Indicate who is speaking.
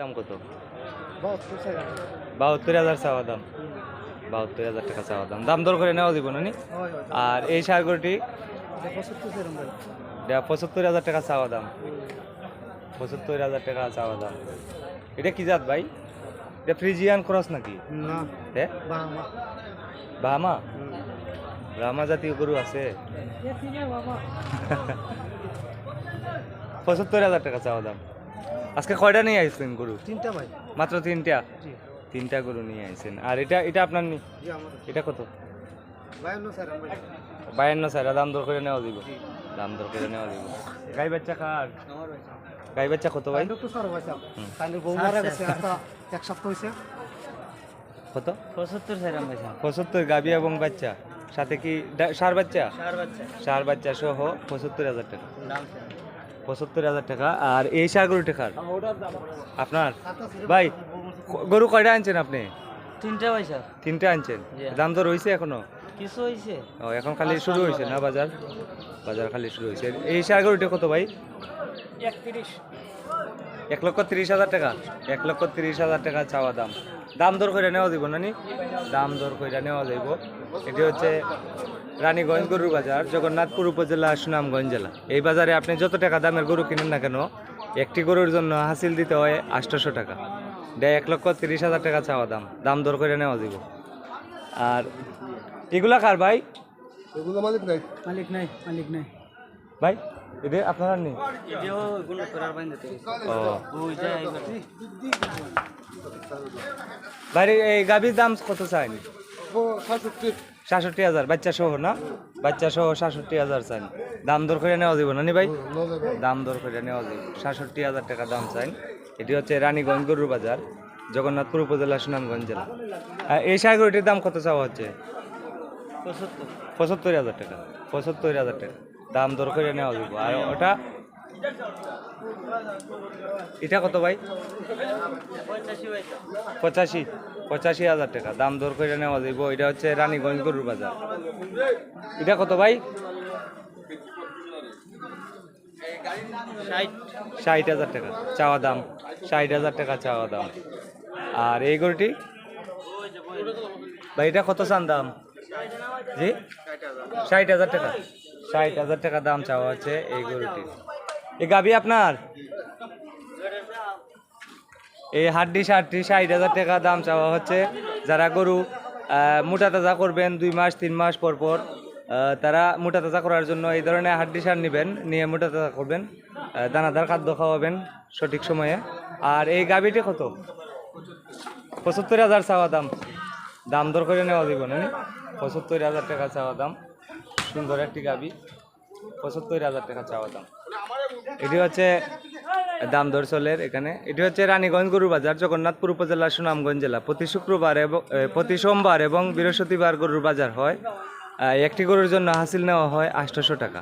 Speaker 1: দাম কত?
Speaker 2: বাহাত্তর
Speaker 1: হাজার চাওয়া দাম। বাহাত্তর হাজার টাকা চাওয়া দাম। দাম দর করে নেওয়া দিব না নি?
Speaker 2: হয়
Speaker 1: আর এই সার গরুটি
Speaker 2: এটা পঁচাত্তর
Speaker 1: হাজার টাকা চাওয়া দাম। পঁচাত্তর হাজার টাকা চাওয়া দাম। এটা কি জাত ভাই? এটা ফ্রিজিয়ান ক্রস নাকি?
Speaker 2: বাহামা।
Speaker 1: বাহামা? জাতীয় গরু আছে? পঁচাত্তর হাজার টাকা চাওয়া দাম। আজকে কয়টা নিয়ে আসছেন গরু?
Speaker 2: তিনটা ভাই।
Speaker 1: মাত্র তিনটা? তিনটা গরু নিয়ে আসছেন আর এটা এটা আপনার নি এটা কত?
Speaker 2: বায়ান্ন
Speaker 1: স্যার দাম দর করে নেওয়া দিব। দাম দর করে নেওয়া দিব। গাই বাচ্চা কার?
Speaker 2: আমার ভাই
Speaker 1: গাই বাচ্চা কত ভাই?
Speaker 2: সরো গেছে একটা এক সপ্তাহ হয়েছে
Speaker 1: কত?
Speaker 2: পঁচাত্তর ভাই
Speaker 1: পঁচাত্তর গাবি এবং বাচ্চা। সাথে কি ষাঁড় বাচ্চা?
Speaker 2: চার বাচ্চা।
Speaker 1: ষাঁড় বাচ্চা সহ পঁচাত্তর হাজার টাকা।
Speaker 2: দাম
Speaker 1: পঁচাত্তর হাজার টাকা। আর এই ষাঁড় গরু টাকার আপনার? ভাই গরু কয়টা আনছেন আপনি?
Speaker 2: তিনটা ভাই স্যার।
Speaker 1: তিনটা আনছেন? দাম দর হয়েছে এখনও?
Speaker 2: কিছু হয়েছে
Speaker 1: ও এখন খালি শুরু হয়েছে না বাজার? বাজার খালি শুরু হয়েছে এই ষাঁড় গরুটা কত ভাই?
Speaker 2: একত্রিশ।
Speaker 1: এক লক্ষ তিরিশ হাজার টাকা? এক লক্ষ তিরিশ হাজার টাকা চাওয়া দাম। দাম দর করে নেওয়া দিব নানি? দাম দর করে নেওয়া যাইব। এটি হচ্ছে রানীগঞ্জ গরুর বাজার জগন্নাথপুর উপজেলা সুনামগঞ্জ জেলা। এই বাজারে আপনি যত টাকা দামের গরু কিনেন না কেন একটি গরুর জন্য হাসিল দিতে হয় আটশোশো টাকা। দেয় এক লক্ষ তিরিশ হাজার টাকা চাওয়া দাম। দাম দর করে নেওয়া দিব আর এগুলা কার ভাই?
Speaker 2: এগুলো মালিক নাই। মালিক নাই মালিক নাই।
Speaker 1: ভাই এদের আপনারা নেই? এই গাভীর দাম কত চাইনি?
Speaker 2: সাতষট্টি
Speaker 1: হাজার বাচ্চা সহ না? বাচ্চা সহ সাতষট্টি হাজার চাইন। দাম দর করে নেওয়া যাবে না নি ভাই? দাম দর করে নেওয়া যাবে সাতষট্টি হাজার টাকা দাম চাইন। এটি হচ্ছে রানীগঞ্জ গরুর বাজার জগন্নাথপুর উপজেলা সুনামগঞ্জ জেলা। আর এই সাইগরটির দাম কত চাওয়া হচ্ছে?
Speaker 2: পঁচাত্তর।
Speaker 1: পঁচাত্তর হাজার টাকা। পঁচাত্তর হাজার টাকা। দাম দর করে নেওয়া যাবে আর ওটা এটা কত ভাই?
Speaker 2: পঁচাশি
Speaker 1: পঁচাশি। হাজার টাকা। দাম দর করে নেওয়া যাইব। এটা হচ্ছে রানীগঞ্জ গরুর বাজার। এটা কত ভাই?
Speaker 2: ষাট।
Speaker 1: ষাট হাজার টাকা। চাওয়া দাম। ষাট হাজার টাকা চাওয়া দাম। আর এই গরুটি? ভাই এটা কত চান দাম? জি? ষাট হাজার টাকা। ষাট হাজার টাকা দাম চাওয়া হচ্ছে এই গরুটি। এই গাবি আপনার? এই হাড্ডি ষাটটি ষাট হাজার টাকা দাম চাওয়া হচ্ছে। যারা গরু মোটা তাজা করবেন, দুই মাস, তিন মাস পর পর তারা মোটা তাজা করার জন্য এই ধরনের হাড্ডি সার নেবেন, নিয়ে মোটা তাজা করবেন দানাদার খাদ্য খাওয়াবেন সঠিক সময়ে। আর এই গাবিটি কত? পঁচাত্তর হাজার চাওয়া দাম। দাম দর করে নেওয়া দিব না? পঁচাত্তর হাজার টাকা চাওয়া দাম। সুন্দর একটি গাবি। পঁচাত্তর হাজার টাকা চাওয়া দাম। এটি হচ্ছে দাম দর চলের এখানে। এটি হচ্ছে রানীগঞ্জ গরু বাজার জগন্নাথপুর উপজেলা, সুনামগঞ্জ জেলা। প্রতি শুক্রবার এবং প্রতি সোমবার এবং বৃহস্পতিবার গরুর বাজার হয়। একটি গরুর জন্য হাসিল নেওয়া হয় আটশোশো টাকা।